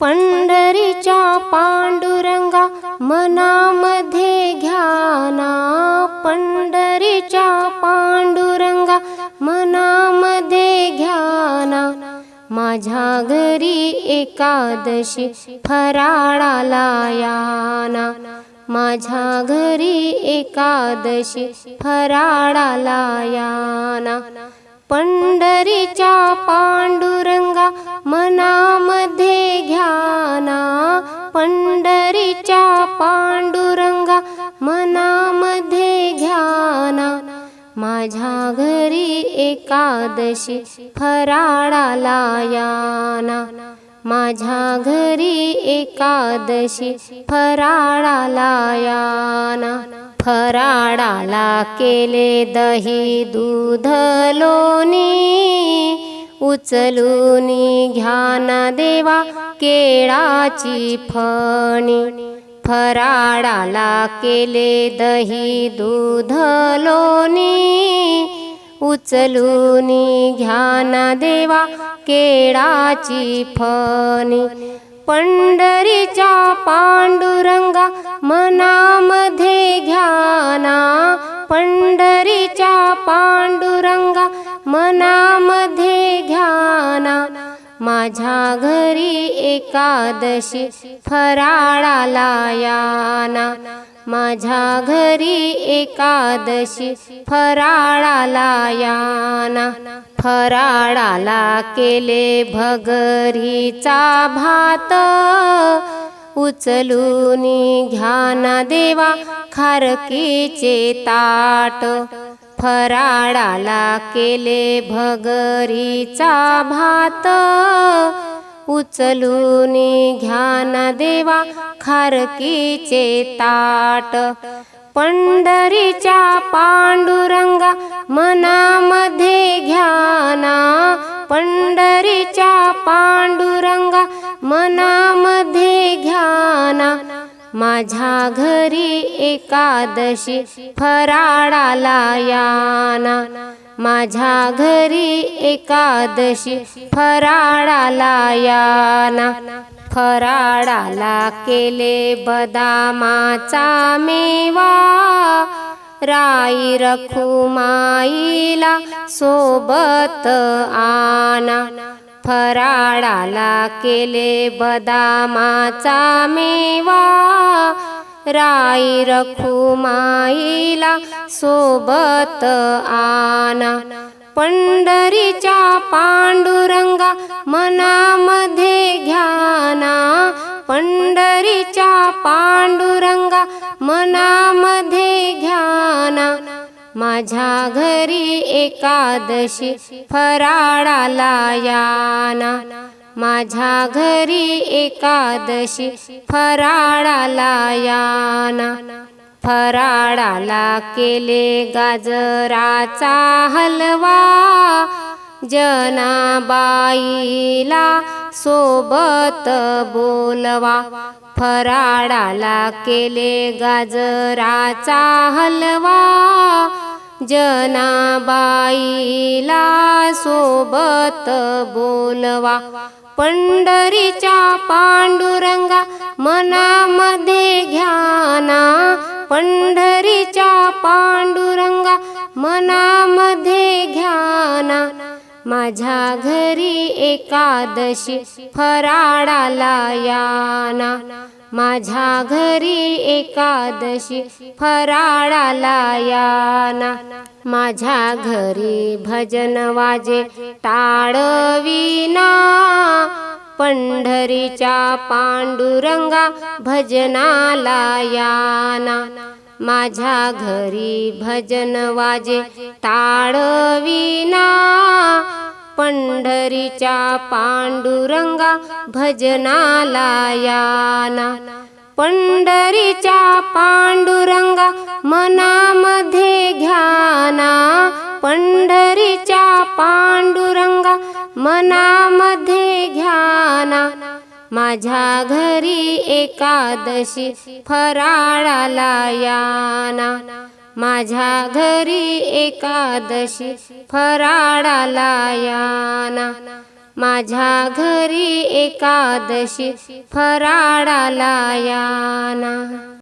पंढरीच्या पांडुरंगा मनामध्ये घ्याना पंढरीच्या पांडुरंगा मनामध्ये घ्याना माझ्या घरी एकादशी फराळाला याना माझ्या घरी एकादशी फराळाला याना पंढरीच्या पांडुरंगा माझ्या घरी एकादशी फराळाला याना माझ्या घरी एकादशी फराळाला याना फराळाला केले दही दूध लोणी उचलून घ्याना देवा केळाची फणी. फराळाला केले दही दूध लोणी. उचलून घ्याना देवा केळाची फणी. पंढरीच्या पांडुरंगा मनामध्ये घ्याना पंढरीच्या पांडुरंगा मनामध्ये माझ्या घरी एकादशी फराळाला याना माझ्या घरी एकादशी फराळाला याना फराळाला केले भगरीचा भात. उचलून घ्याना देवा खारकीचे ताट. फराळाला केले भगरीचा भात. उचलून घ्याना देवा खारकीचे ताट. पंढरीच्या पांडुरंगा मनामध्ये घ्याना पंढरीच्या पांडुरंगा मना माझ्या घरी एकादशी फराळाला याना. माझ्या घरी एकादशी फराळाला याना. फराळाला केले बदामाचा मेवा. राई रखुमाईला सोबत आना. फराळाला केले बदामाचा मेवा. राई रखुमाईला सोबत आना पंढरीच्या पांडुरंगा मनामध्ये घ्याना. पंढरीच्या पांडुरंगा मनामध्ये घ्याना. माझ्या घरी एकादशी फराळाला याना. माझ्या घरी एकादशी फराळाला याना. फराळाला केले गाजराचा हलवा. जनाबाईला सोबत बोलवा. फराळाला केले गाजराचा हलवा. जनाबाईला सोबत बोलवा. पंढरीच्या पांडुरंगा मनामध्ये घ्याना पंढरीच्या पांडुरंगा मना माझ्या घरी एकादशी फराळाला याना माझ्या घरी एकादशी फराळाला याना माझ्या घरी भजन वाजे टाळविना. पंढरीच्या पांडुरंगा भजनाला याना माझ्या घरी भजन वाजे ताळविना पंढरीच्या पांडुरंगा भजनाला याना. पंढरीच्या पांडुरंगा मनामध्ये घ्याना. पंढरीच्या पांडुरंगा मना माझ्या घरी एकादशी फराळाला याना. माझ्या घरी एकादशी फराळाला याना. माझ्या घरी एकादशी फराळाला याना.